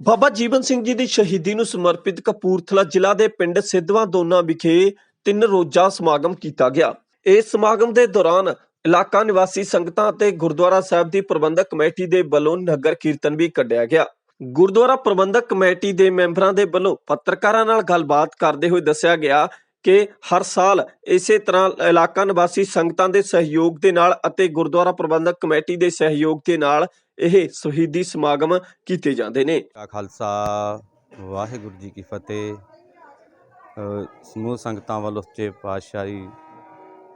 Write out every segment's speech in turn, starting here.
ਬਾਬਾ ਜੀਵਨ ਸਿੰਘ ਜੀ ਦੀ ਸ਼ਹੀਦੀ ਨੂੰ ਸਮਰਪਿਤ ਕਪੂਰਥਲਾ ਜ਼ਿਲ੍ਹਾ ਦੇ ਪਿੰਡ ਸਿੱਧਵਾਂ ਦੋਨਾ ਵਿਖੇ ਤਿੰਨ ਰੋਜ਼ਾ ਸਮਾਗਮ ਕੀਤਾ ਗਿਆ। ਇਸ ਸਮਾਗਮ ਦੇ ਦੌਰਾਨ ਇਲਾਕਾ ਨਿਵਾਸੀ ਸੰਗਤਾਂ ਅਤੇ ਗੁਰਦੁਆਰਾ ਸਾਹਿਬ ਦੀ ਪ੍ਰਬੰਧਕ ਕਮੇਟੀ ਦੇ ਵੱਲੋਂ ਨਗਰ ਕੀਰਤਨ ਵੀ ਕੱਢਿਆ ਗਿਆ। ਗੁਰਦੁਆਰਾ ਪ੍ਰਬੰਧਕ ਕਮੇਟੀ ਦੇ ਮੈਂਬਰਾਂ ਦੇ ਵੱਲੋਂ ਪੱਤਰਕਾਰਾਂ ਨਾਲ ਗੱਲਬਾਤ ਕਰਦੇ ਹੋਏ ਦੱਸਿਆ ਗਿਆ ਕਿ ਹਰ ਸਾਲ ਇਸੇ ਤਰ੍ਹਾਂ ਇਲਾਕਾ ਨਿਵਾਸੀ ਸੰਗਤਾਂ ਦੇ ਸਹਿਯੋਗ ਦੇ ਨਾਲ ਅਤੇ ਗੁਰਦੁਆਰਾ ਪ੍ਰਬੰਧਕ ਕਮੇਟੀ ਦੇ ਸਹਿਯੋਗ ਦੇ ਨਾਲ ਇਹ ਸ਼ਹੀਦੀ ਸਮਾਗਮ ਕੀਤੇ ਜਾਂਦੇ ਨੇ। ਕਾ ਖਾਲਸਾ, ਵਾਹਿਗੁਰੂ ਜੀ ਕੀ ਫਤਿਹ। ਸਮੂਹ ਸੰਗਤਾਂ ਵੱਲੋਂ ਸੱਚੇ ਪਾਤਸ਼ਾਹੀ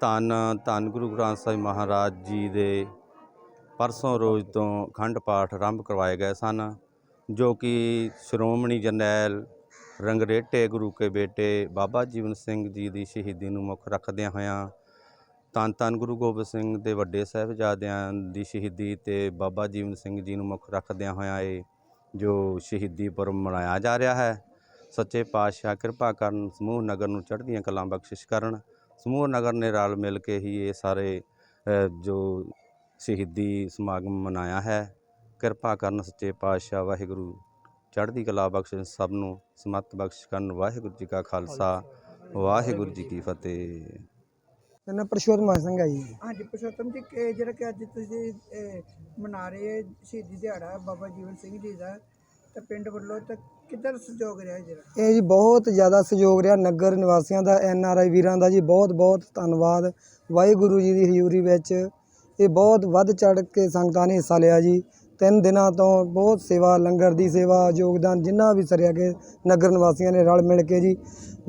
ਧੰਨ ਧੰਨ ਗੁਰੂ ਗ੍ਰੰਥ ਸਾਹਿਬ ਮਹਾਰਾਜ ਜੀ ਦੇ ਪਰਸੋਂ ਰੋਜ਼ ਤੋਂ ਅਖੰਡ ਪਾਠ ਆਰੰਭ ਕਰਵਾਏ ਗਏ ਸਨ, ਜੋ ਕਿ ਸ਼੍ਰੋਮਣੀ ਜਰਨੈਲ ਰੰਗਰੇਟੇ ਗੁਰੂ ਕੇ ਬੇਟੇ ਬਾਬਾ ਜੀਵਨ ਸਿੰਘ ਜੀ ਦੀ ਸ਼ਹੀਦੀ ਨੂੰ ਮੁੱਖ ਰੱਖਦਿਆਂ ਹੋਇਆਂ ਧੰਨ ਧੰਨ ਗੁਰੂ ਗੋਬਿੰਦ ਸਿੰਘ ਦੇ ਵੱਡੇ ਸਾਹਿਬਜ਼ਾਦਿਆਂ ਦੀ ਸ਼ਹੀਦੀ ਤੇ ਬਾਬਾ ਜੀਵਨ ਸਿੰਘ ਜੀ ਨੂੰ ਮੁੱਖ ਰੱਖਦਿਆਂ ਹੋਇਆਂ ਇਹ ਜੋ ਸ਼ਹੀਦੀ ਪੁਰਬ ਮਨਾਇਆ ਜਾ ਰਿਹਾ ਹੈ, ਸੱਚੇ ਪਾਤਸ਼ਾਹ ਕਿਰਪਾ ਕਰਨ ਸਮੂਹ ਨਗਰ ਨੂੰ ਚੜ੍ਹਦੀਆਂ ਕਲਾਂ ਬਖਸ਼ਿਸ਼ ਕਰਨ, ਸਮੂਹ ਨਗਰ ਨੇ ਰਲ ਮਿਲ ਕੇ ਹੀ ਇਹ ਸਾਰੇ ਜੋ ਸ਼ਹੀਦੀ ਸਮਾਗਮ ਮਨਾਇਆ ਹੈ, ਕਿਰਪਾ ਕਰਨ ਸੱਚੇ ਪਾਤਸ਼ਾਹ ਵਾਹਿਗੁਰੂ ਚੜ੍ਹਦੀ ਕਲਾ ਬਖਸ਼ਿਸ਼ ਸਭ ਨੂੰ ਸਮਤ ਬਖਸ਼ ਕਰਨ। ਵਾਹਿਗੁਰੂ ਜੀ ਕਾ ਖਾਲਸਾ ਵਾਹਿਗੁਰੂ ਜੀ ਕੀ ਫਤਿਹ। ਮੇਰਾ ਨਾਮ ਪਰਸ਼ੋਤਮ ਸਿੰਘ ਹੈ ਜੀ। ਹਾਂਜੀ ਪੁਰਸ਼ੋਤਮ ਜੀ ਕਿ ਜਿਹੜਾ ਕਿ ਅੱਜ ਤੁਸੀਂ ਇਹ, ਮਨਾ ਰਹੇ ਸ਼ਹੀਦੀ ਦਿਹਾੜਾ ਬਾਬਾ ਜੀਵਨ ਸਿੰਘ ਜੀ ਦਾ ਤਾਂ ਪਿੰਡ ਵੱਲੋਂ ਤਾਂ ਕਿੱਧਰ ਸਹਿਯੋਗ ਰਿਹਾ ਜਿਹੜਾ ਇਹ ਜੀ ਬਹੁਤ ਜ਼ਿਆਦਾ ਸਹਿਯੋਗ ਰਿਹਾ ਨਗਰ ਨਿਵਾਸੀਆਂ ਦਾ ਐਨ ਆਰ ਆਈ ਵੀਰਾਂ ਦਾ ਜੀ ਬਹੁਤ ਬਹੁਤ ਧੰਨਵਾਦ। ਵਾਹਿਗੁਰੂ ਜੀ ਦੀ ਹਜ਼ੂਰੀ ਵਿੱਚ ਇਹ ਬਹੁਤ ਵੱਧ ਚੜ ਕੇ ਸੰਗਤਾਂ ਨੇ ਹਿੱਸਾ ਲਿਆ ਜੀ। ਤਿੰਨ ਦਿਨਾਂ ਤੋਂ ਬਹੁਤ ਸੇਵਾ ਲੰਗਰ ਦੀ ਸੇਵਾ ਯੋਗਦਾਨ ਜਿੰਨਾ ਵੀ ਸਰਿਆ ਕੇ ਨਗਰ ਨਿਵਾਸੀਆਂ ਨੇ ਰਲ ਮਿਲ ਕੇ ਜੀ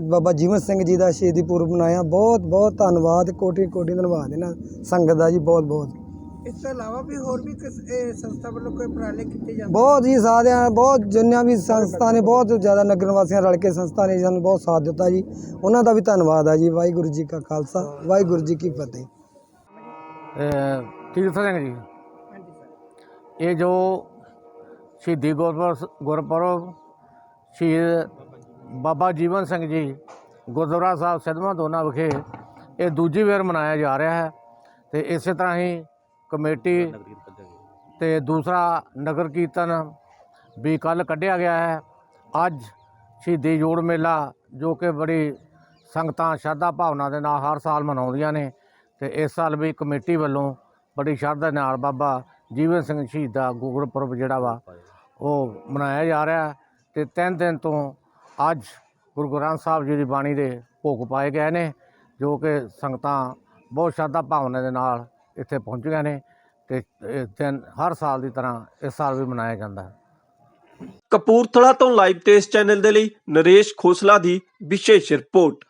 ਬਾਬਾ ਜੀਵਨ ਸਿੰਘ ਜੀ ਦਾ ਸ਼ਹੀਦੀ ਪੁਰਬ ਮਨਾਇਆ। ਬਹੁਤ ਬਹੁਤ ਧੰਨਵਾਦ ਕੋਟੀ ਕੋਟੀ ਧੰਨਵਾਦ ਇਹਨਾਂ ਸੰਗਤ ਦਾ ਜੀ ਬਹੁਤ ਬਹੁਤ। ਇਸ ਤੋਂ ਇਲਾਵਾ ਵੀ ਹੋਰ ਵੀ ਕਿਸ ਇਹ ਸੰਸਥਾ ਵੱਲੋਂ ਕੋਈ ਉਪਰਾਲੇ ਕੀਤੇ ਜਾਂਦੇ? ਬਹੁਤ ਜੀ ਸਾਰਿਆਂ ਬਹੁਤ ਜਿੰਨਿਆਂ ਵੀ ਸੰਸਥਾ ਨੇ ਬਹੁਤ ਜ਼ਿਆਦਾ ਨਗਰ ਨਿਵਾਸੀਆਂ ਰਲ ਕੇ ਸੰਸਥਾ ਨੇ ਸਾਨੂੰ ਬਹੁਤ ਸਾਥ ਦਿੱਤਾ ਜੀ। ਉਹਨਾਂ ਦਾ ਵੀ ਧੰਨਵਾਦ ਹੈ ਜੀ ਵਾਹਿਗੁਰੂ ਜੀ ਕਾ ਖਾਲਸਾ ਵਾਹਿਗੁਰੂ ਜੀ ਕੀ ਫਤਿਹ। ਅਹ ਤੀਰਥ ਸਿੰਘ ਜੀ। ਇਹ ਜੋ ਸ਼ਹੀਦੀ ਗੁਰਪੁਰਬ ਗੁਰਪੁਰਬ ਸ਼ਹੀਦ ਬਾਬਾ ਜੀਵਨ ਸਿੰਘ ਜੀ ਗੁਰਦੁਆਰਾ ਸਾਹਿਬ ਸਿੱਧਵਾਂ ਦੋਨਾ ਵਿਖੇ ਇਹ ਦੂਜੀ ਵਾਰ ਮਨਾਇਆ ਜਾ ਰਿਹਾ ਹੈ ਤੇ ਇਸੇ ਤਰ੍ਹਾਂ ਹੀ ਕਮੇਟੀ ਤੇ ਦੂਸਰਾ ਨਗਰ ਕੀਰਤਨ ਵੀ ਕੱਲ ਕੱਢਿਆ ਗਿਆ ਹੈ। ਅੱਜ ਸ਼ਹੀਦੀ ਜੋੜ ਮੇਲਾ ਜੋ ਕਿ ਬੜੀ ਸੰਗਤਾਂ ਸ਼ਰਧਾ ਭਾਵਨਾ ਦੇ ਨਾਲ ਹਰ ਸਾਲ ਮਨਾਉਂਦੀਆਂ ਨੇ ਤੇ ਇਸ ਸਾਲ ਵੀ ਕਮੇਟੀ ਵੱਲੋਂ ਬੜੀ ਸ਼ਰਧਾ ਨਾਲ ਬਾਬਾ ਜੀਵਨ ਸਿੰਘ ਸ਼ਹੀਦ ਦਾ ਗੁਰਪੁਰਬ ਜਿਹੜਾ ਵਾ, ਉਹ ਮਨਾਇਆ ਜਾ ਰਿਹਾ ਹੈ ਤੇ ਤਿੰਨ ਦਿਨ ਤੋਂ ਅੱਜ ਗੁਰੂ ਗ੍ਰੰਥ ਸਾਹਿਬ ਜੀ ਦੀ ਬਾਣੀ ਦੇ ਭੋਗ ਪਾਏ ਗਏ ਨੇ, ਜੋ ਕਿ ਸੰਗਤਾਂ ਬਹੁਤ ਸ਼ਰਧਾ ਭਾਵਨਾ ਦੇ ਨਾਲ ਇੱਥੇ ਪਹੁੰਚੀਆਂ ਨੇ ਤੇ ਇਹ ਦਿਨ ਹਰ ਸਾਲ ਦੀ ਤਰ੍ਹਾਂ ਇਸ ਸਾਲ ਵੀ ਮਨਾਇਆ ਜਾਂਦਾ ਹੈ। ਕਪੂਰਥਲਾ ਤੋਂ ਲਾਈਵ ਟੇਸਟ ਚੈਨਲ ਦੇ ਲਈ ਨਰੇਸ਼ ਖੋਸਲਾ ਦੀ ਵਿਸ਼ੇਸ਼ ਰਿਪੋਰਟ।